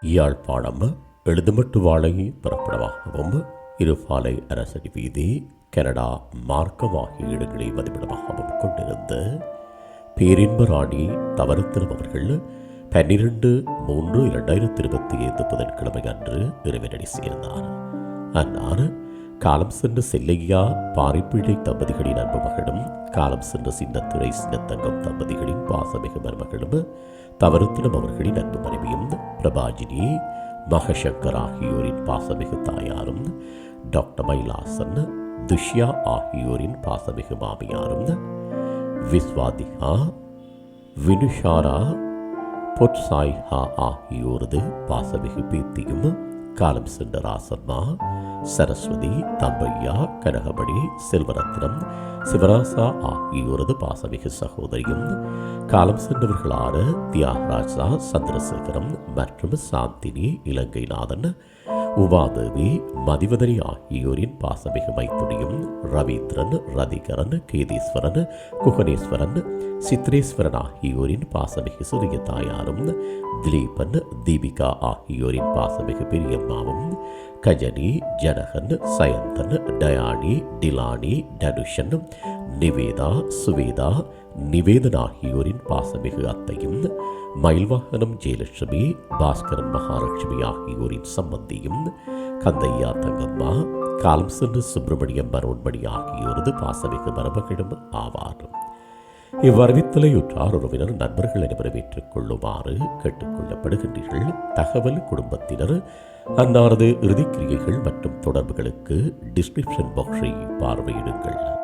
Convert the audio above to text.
யாழ்ப்பாணம் எழுதுமட்டு வாழை புறப்படமாகவும் இருபாலை அரசடி வீதி கனடா மார்க்கம் ஆகிய இடங்களை மதிப்பிடமாகவும் கொண்டிருந்த பேரின்ப ராணி தவறுத்திரும் அவர்கள் பன்னிரண்டு மூன்று இரண்டாயிரத்தி இருபத்தி ஐந்து புதன்கிழமை அன்று இறைவனடி சேர்ந்தார். அன்னார் காலம் சென்ற செல்லையா பாரிப்பிள்ளை தம்பதிகளின் அன்பு மகளும் காலம் சென்ற சின்னத்துறை சின்னத்தங்கம் தம்பதிகளின் பாசமிகு மருமகளும் தவறுத்தினம் அவர்களின் அன்பு மனைவியும் பிரபாஜினி மகசங்கர் ஆகியோரின் பாசமிகு தாயாரும் டாக்டர் மைலாசன் துஷ்யா ஆகியோரின் பாசமிகு மாமியாரும் விஸ்வாதிகா வினுஷாரா பொட்சாய்ஹா ஆகியோரது பாசமிகு பேத்தியும் காலம் சென்ற ராசம்மா சரஸ்வதி தம்பையா கனகமணி செல்வரத்னம் சிவராசா ஆகியோரது பாசமிகு சகோதரியும் காலம் சென்றவர்களான தியாகராஜா சந்திரசேகரம் மற்றும் சாந்தினி இலங்கைநாதன் உமாதேவி மதிவதனி ஆகியோரின் பாசமிகு மைத்துடியும் ரவீந்திரன் ரதிகரன் கேதீஸ்வரன் குகனேஸ்வரன் சித்ரேஸ்வரன் ஆகியோரின் பாசமிகு சிறிய தாயாரும் திலீபன் தீபிகா ஆகியோரின் பாசமிகு பெரியம்மாவும் கஜனி ஜனகன் சயந்தன் டயானி டிலானி டனுஷன் நிவேதா சுவேதா நிவேதன் ஆகியோரின் பாசமிகு அத்தையும் மயில்வாகனம் ஜெயலட்சுமி பாஸ்கரன் மகாலட்சுமி ஆகியோரின் சம்பந்தியும் கந்தையா தங்கம்மா காலம் சென்று சுப்பிரமணியம் மனோன்மணி ஆகியோரது பாசமிகு மருமகளும் ஆவார். இவ்வறிவித்தலையுற்றார் உறவினர் நண்பர்கள் அனைவரும் ஏற்றுக் கொள்ளுமாறு கேட்டுக்கொள்ளப்படுகின்றீர்கள் தகவல் குடும்பத்தினர் அன்னாரது இறுதிக்கிரியைகள் மற்றும் தொடர்புகளுக்கு டிஸ்கிரிப்ஷன் பாக்ஸை பார்வையிடுங்கள்.